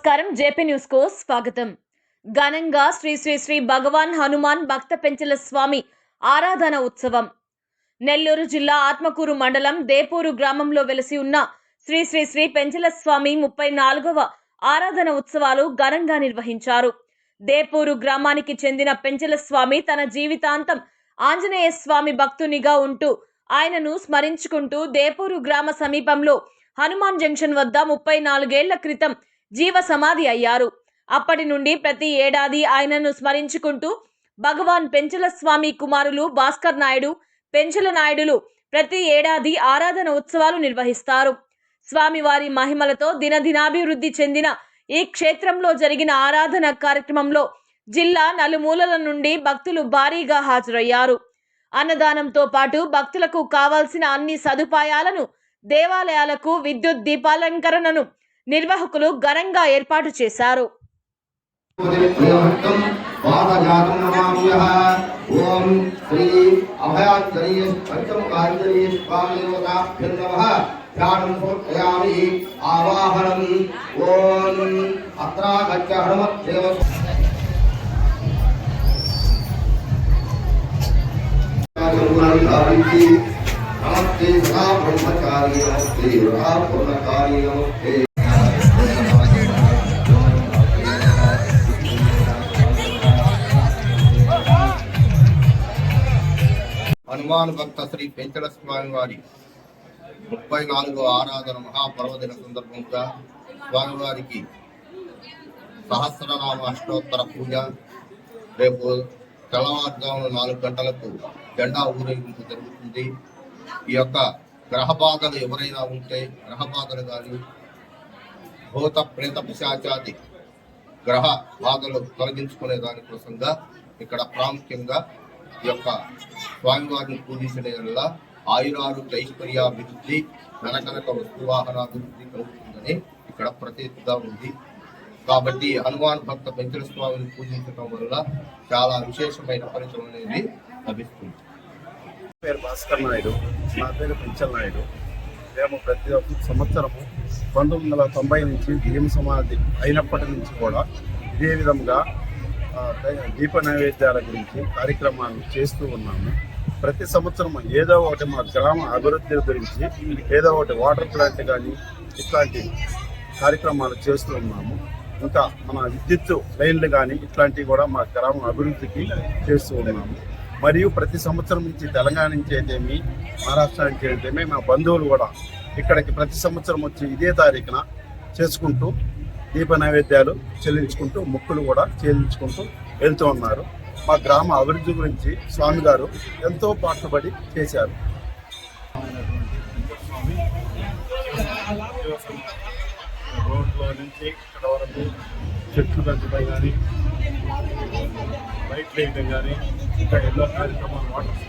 నమస్కారం. జేపీ న్యూస్కు స్వాగతం. ఘనంగా శ్రీ శ్రీ శ్రీ భగవాన్ హనుమాన్ భక్త పెంచల స్వామి ఆరాధన ఉత్సవం. నెల్లూరు జిల్లా ఆత్మకూరు మండలం దేపూరు గ్రామంలో వెలసి ఉన్న శ్రీ శ్రీ శ్రీ పెంచల స్వామి ముప్పై నాలుగవ ఆరాధన ఉత్సవాలు ఘనంగా నిర్వహించారు. దేపూరు గ్రామానికి చెందిన పెంచల స్వామి తన జీవితాంతం ఆంజనేయ స్వామి భక్తునిగా ఉంటూ ఆయనను స్మరించుకుంటూ దేపూరు గ్రామ సమీపంలో హనుమాన్ జంక్షన్ వద్ద ముప్పై నాలుగేళ్ళ క్రితం జీవ సమాధి అయ్యారు. అప్పటి నుండి ప్రతి ఏడాది ఆయనను స్మరించుకుంటూ భగవాన్ పెంచల స్వామి కుమారులు భాస్కర్ నాయుడు పెంచల నాయుడులు ప్రతి ఏడాది ఆరాధన ఉత్సవాలు నిర్వహిస్తారు. స్వామివారి మహిమలతో దినదినాభివృద్ధి చెందిన ఈ క్షేత్రంలో జరిగిన ఆరాధన కార్యక్రమంలో జిల్లా నలుమూలల నుండి భక్తులు భారీగా హాజరయ్యారు. అన్నదానంతో పాటు భక్తులకు కావాల్సిన అన్ని సదుపాయాలను దేవాలయాలకు విద్యుత్ దీపాలంకరణను నిర్వాహకులు ఘనంగా ఏర్పాటు చేశారు. ఓం శ్రీ అభయాంజనేయ పంచముఖాంజనేయ స్వామిదేవతాభ్యం నమః. ధ్యానం సమర్పయామి ఆవాహనం. ఓం అత్రాగచ్చ హనుమద్దేవ నమస్తే సదా బ్రహ్మచారి నమస్తే సదా పూర్ణకారి నమస్తే. హనుమాన్ భక్త శ్రీ పెంచల స్వామి వారి ముప్పై నాలుగో ఆరాధన మహాపర్వదిన సందర్భంగా స్వామివారికి సహస్రనామ అష్టోత్తర పూజ. రేపు తెల్లవారుజామున నాలుగు గంటలకు జెండా ఊరేగింపు జరుగుతుంది. ఈ యొక్క గ్రహ బాధలు ఎవరైనా ఉంటే గ్రహ బాధలు కానీ భూత ప్రేత పిశాచాది గ్రహ బాధలు తొలగించుకునే దానికోసంగా ఇక్కడ ప్రాముఖ్యంగా ఈ యొక్క స్వామివారిని పూజించడం వల్ల ఆయురారోగ్య ఐశ్వర్యాభివృద్ధి ధనకనక వస్తువాహనాభివృద్ధి కలుగుతుందని ఇక్కడ ప్రతిగా ఉంది. కాబట్టి హనుమాన్ భక్త పెంచల స్వామిని పూజించడం వల్ల చాలా విశేషమైన ఫలితం అనేది లభిస్తుంది. పేరు భాస్కర్ నాయుడు. నా పేరు పెంచల్ నాయుడు. మేము ప్రతి ఒక్క సంవత్సరము పంతొమ్మిది వందల తొంభై నుంచి భీమ సమాధి అయినప్పటి నుంచి కూడా ఇదే విధంగా దీప నైవేద్యాల గురించి కార్యక్రమాలు చేస్తూ ఉన్నాము. ప్రతి సంవత్సరం ఏదో ఒకటి మా గ్రామ అభివృద్ధి గురించి ఏదో ఒకటి వాటర్ ప్లాంట్ కానీ ఇట్లాంటి కార్యక్రమాలు చేస్తూ ఉన్నాము. ఇంకా మన విద్యుత్ లైన్లు కానీ ఇట్లాంటివి కూడా మా గ్రామ అభివృద్ధికి చేస్తూ ఉన్నాము. మరియు ప్రతి సంవత్సరం నుంచి తెలంగాణ నుంచి అయితేమి మహారాష్ట్ర నుంచి అయితేమి మా బంధువులు కూడా ఇక్కడికి ప్రతి సంవత్సరం వచ్చి ఇదే తారీఖున చేసుకుంటూ దీప నైవేద్యాలు చెల్లించుకుంటూ మొక్కులు కూడా చెల్లించుకుంటూ వెళ్తూ ఉన్నారు. మా గ్రామ అభివృద్ధి గురించి స్వామి గారు ఎంతో పాటుపడి చేశారు. రోడ్లో నుంచి ఇక్కడ వరకు చెట్లు పెంచడం కానీ లైట్ వేయడం కానీ ఇంకా ఎన్నో కార్యక్రమాలు వాటర్